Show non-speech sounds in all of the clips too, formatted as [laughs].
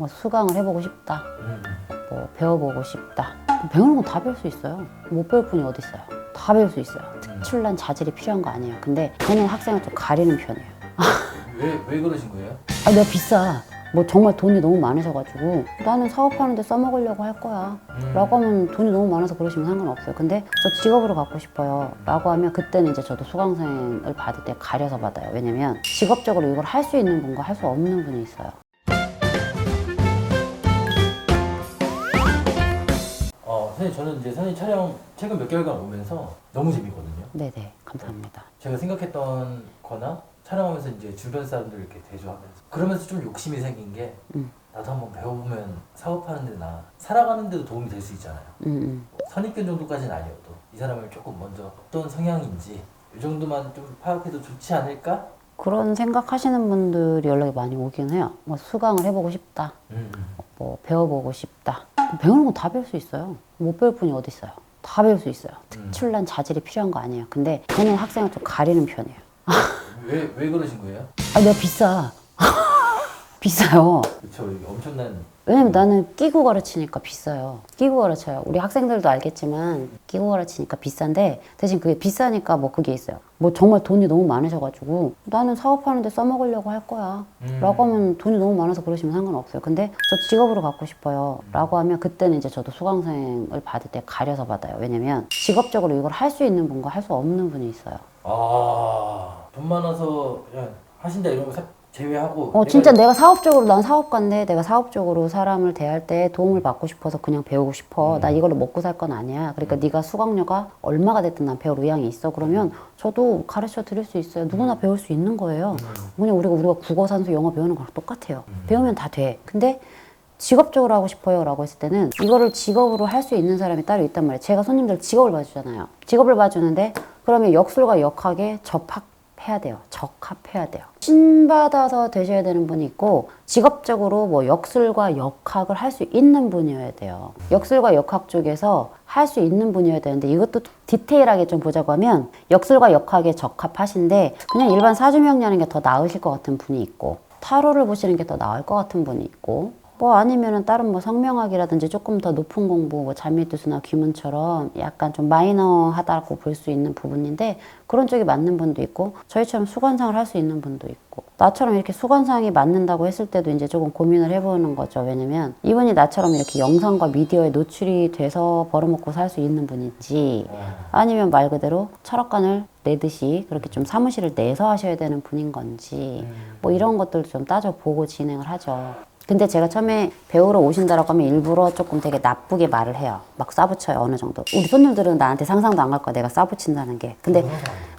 뭐 수강을 해보고 싶다. 음. 뭐 배워보고 싶다. 배우는 건 다 배울 수 있어요. 못 배울 분이 어디 있어요? 다 배울 수 있어요. 특출난 자질이 필요한 거 아니에요. 근데 저는 학생을 좀 가리는 편이에요. 왜, 왜 그러신 거예요? 아, 내가 비싸. 뭐 정말 돈이 너무 많으셔가지고 나는 사업하는데 써먹으려고 할 거야. 음. 라고 하면 돈이 너무 많아서 그러시면 상관없어요. 근데 저 직업으로 갖고 싶어요. 라고 하면 그때는 이제 저도 수강생을 받을 때 가려서 받아요. 왜냐면 직업적으로 이걸 할 수 있는 분과 할 수 없는 분이 있어요. 선생님 저는 이제 선생님 촬영 최근 몇 개월간 오면서 너무 재밌거든요. 네네, 감사합니다. 제가 생각했던 거나 촬영하면서 이제 주변 사람들 이렇게 대조하면서 그러면서 좀 욕심이 생긴 게 음. 나도 한번 배워보면 사업하는 데나 살아가는 데도 도움이 될 수 있잖아요. 음, 음. 선입견 정도까지는 아니어도 이 사람을 조금 먼저 어떤 성향인지 이 정도만 좀 파악해도 좋지 않을까? 그런 생각하시는 분들이 연락이 많이 오긴 해요. 뭐 수강을 해보고 싶다. 음. 뭐 배워보고 싶다. 배우는 건 다 배울 수 있어요. 못 배울 분이 어디 있어요? 다 배울 수 있어요. 특출난 자질이 필요한 거 아니에요. 근데 저는 학생을 좀 가리는 편이에요. 왜, 왜 그러신 거예요? 아, 내가 비싸. 비싸요. 그쵸, 이게 엄청난 왜냐면 나는 끼고 가르치니까 비싸요. 끼고 가르쳐요. 우리 학생들도 알겠지만 끼고 가르치니까 비싼데 대신 그게 비싸니까 뭐 그게 있어요. 뭐 정말 돈이 너무 많으셔가지고 나는 사업하는데 써먹으려고 할 거야. 음. 라고 하면 돈이 너무 많아서 그러시면 상관없어요. 근데 저 직업으로 갖고 싶어요. 라고 하면 그때는 이제 저도 수강생을 받을 때 가려서 받아요. 왜냐면 직업적으로 이걸 할 수 있는 분과 할 수 없는 분이 있어요. 아, 돈 많아서 그냥 하신다 이런 거 사- 제외하고 어, 진짜 내가 사업적으로, 난 사업가인데 내가 사업적으로 사람을 대할 때 도움을 받고 싶어서 그냥 배우고 싶어. 나 이걸로 먹고 살 건 아니야. 그러니까 네가 수강료가 얼마가 됐든 난 배울 의향이 있어. 그러면 저도 가르쳐 드릴 수 있어요. 누구나 배울 수 있는 거예요. 그냥 우리가, 우리가 국어, 산수, 영어 배우는 거랑 똑같아요. 배우면 다 돼. 근데 직업적으로 하고 싶어요 라고 했을 때는 이거를 직업으로 할 수 있는 사람이 따로 있단 말이에요. 제가 손님들 직업을 봐주잖아요. 직업을 봐주는데 그러면 역술과 역학에 접합해야 돼요. 적합해야 돼요. 신받아서 되셔야 되는 분이 있고 직업적으로 뭐 역술과 역학을 할 수 있는 분이어야 돼요. 역술과 역학 쪽에서 할 수 있는 분이어야 되는데 이것도 디테일하게 좀 보자고 하면 역술과 역학에 적합하신데 그냥 일반 사주명리 하는 게 더 나으실 것 같은 분이 있고 타로를 보시는 게 더 나을 것 같은 분이 있고 뭐 아니면은 다른 뭐 성명학이라든지 조금 더 높은 공부 뭐 잔미두수나 귀문처럼 약간 좀 마이너하다고 볼 수 있는 부분인데 그런 쪽이 맞는 분도 있고 저희처럼 수관상을 할 수 있는 분도 있고 나처럼 이렇게 수관상이 맞는다고 했을 때도 이제 조금 고민을 해보는 거죠 왜냐면 이분이 나처럼 이렇게 영상과 미디어에 노출이 돼서 벌어먹고 살 수 있는 분인지 아니면 말 그대로 철학관을 내듯이 그렇게 좀 사무실을 내서 하셔야 되는 분인 건지 뭐 이런 것들도 좀 따져보고 진행을 하죠. 근데 제가 처음에 배우러 오신다라고 하면 일부러 조금 되게 나쁘게 말을 해요. 막 싸붙여요, 어느 정도. 우리 손님들은 나한테 상상도 안 갈 거야, 내가 싸붙인다는 게. 근데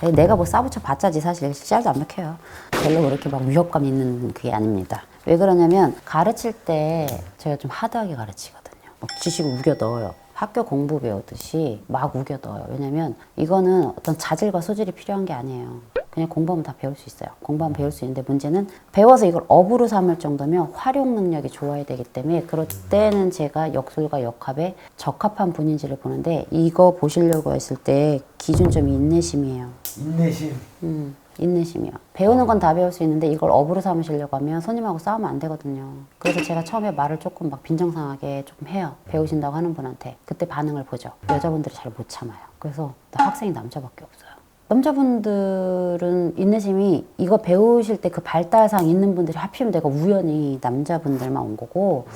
에이, 내가 뭐 싸붙여 봤자지 사실 씨알도 안 먹혀요. 별로 그렇게 막 위협감 있는 그게 아닙니다. 왜 그러냐면 가르칠 때 제가 좀 하드하게 가르치거든요. 막 지식을 우겨 넣어요. 학교 공부 배우듯이 막 우겨 넣어요. 왜냐면 이거는 어떤 자질과 소질이 필요한 게 아니에요. 그냥 공부하면 다 배울 수 있어요. 공부하면 배울 수 있는데 문제는 배워서 이걸 업으로 삼을 정도면 활용 능력이 좋아야 되기 때문에 그럴 때는 제가 역술과 역합에 적합한 분인지를 보는데 이거 보시려고 했을 때 기준점이 인내심이에요. 인내심. 음, 인내심이요. 배우는 건 다 배울 수 있는데 이걸 업으로 삼으시려고 하면 손님하고 싸우면 안 되거든요. 그래서 제가 처음에 말을 조금 막 빈정상하게 조금 해요. 배우신다고 하는 분한테. 그때 반응을 보죠. 여자분들이 잘 못 참아요. 그래서 나 학생이 남자밖에 없어요. 남자분들은 인내심이 이거 배우실 때 그 발달상 있는 분들이 하필이면 내가 우연히 남자분들만 온 거고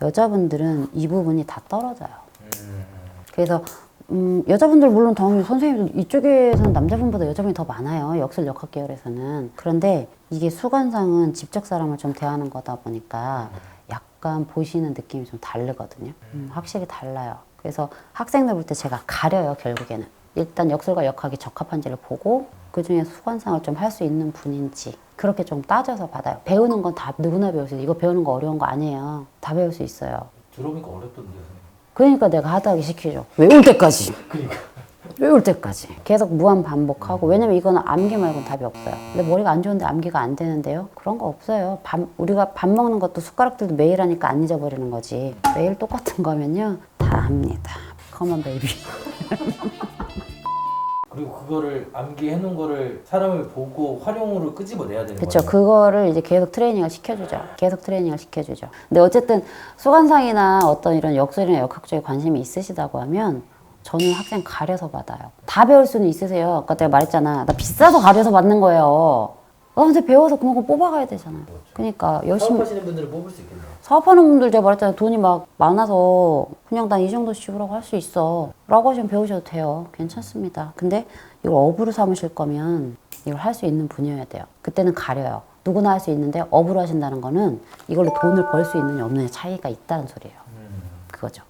여자분들은 이 부분이 다 떨어져요. 그래서 음, 여자분들 물론 당연히 선생님들 이쪽에서는 남자분보다 여자분이 더 많아요. 역술 역학 계열에서는. 그런데 이게 수관상은 직접 사람을 좀 대하는 거다 보니까 약간 보시는 느낌이 좀 다르거든요. 음, 확실히 달라요. 그래서 학생들 볼 때 제가 가려요, 결국에는. 일단 역술과 역학이 적합한지를 보고 그 중에 수관상을 좀 할 수 있는 분인지 그렇게 좀 따져서 받아요. 배우는 건 다 누구나 배울 수 있어요. 이거 배우는 거 어려운 거 아니에요. 다 배울 수 있어요. 들어보니까 어렵던데요, 선생님. 그러니까 내가 하드하게 시키죠. 외울 때까지. [laughs] 그러니까. 외울 때까지. 계속 무한 반복하고. 왜냐면 이거는 암기 말고는 답이 없어요. 근데 머리가 안 좋은데 암기가 안 되는데요? 그런 거 없어요. 밥, 우리가 밥 먹는 것도 숟가락들도 매일 하니까 안 잊어버리는 거지. 매일 똑같은 거면요. 다 합니다. 컴온 베이비. [laughs] 그리고 그거를 암기해 놓은 거를 사람을 보고 활용으로 끄집어내야 되는 그렇죠. 거예요. 그거를 이제 계속 트레이닝을 시켜주죠. 계속 트레이닝을 시켜주죠. 근데 어쨌든 수관상이나 어떤 이런 역술이나 역학적인 관심이 있으시다고 하면 저는 학생 가려서 받아요. 다 배울 수는 있으세요. 아까 내가 말했잖아. 나 비싸서 가려서 받는 거예요. 어, 근데 배워서 그만큼 뽑아가야 되잖아요. 그러니까 열심히 사업하시는 분들은 뽑을 수 있겠네요. 사업하는 분들 제가 말했잖아요. 돈이 막 많아서 그냥 난 이 정도 지불하고 할 수 있어. 라고 하시면 배우셔도 돼요. 괜찮습니다. 근데 이걸 업으로 삼으실 거면 이걸 할 수 있는 분야여야 돼요. 그때는 가려요. 누구나 할 수 있는데 업으로 하신다는 거는 이걸로 돈을 벌 수 있느냐 없느냐 차이가 있다는 소리예요. 음. 그거죠.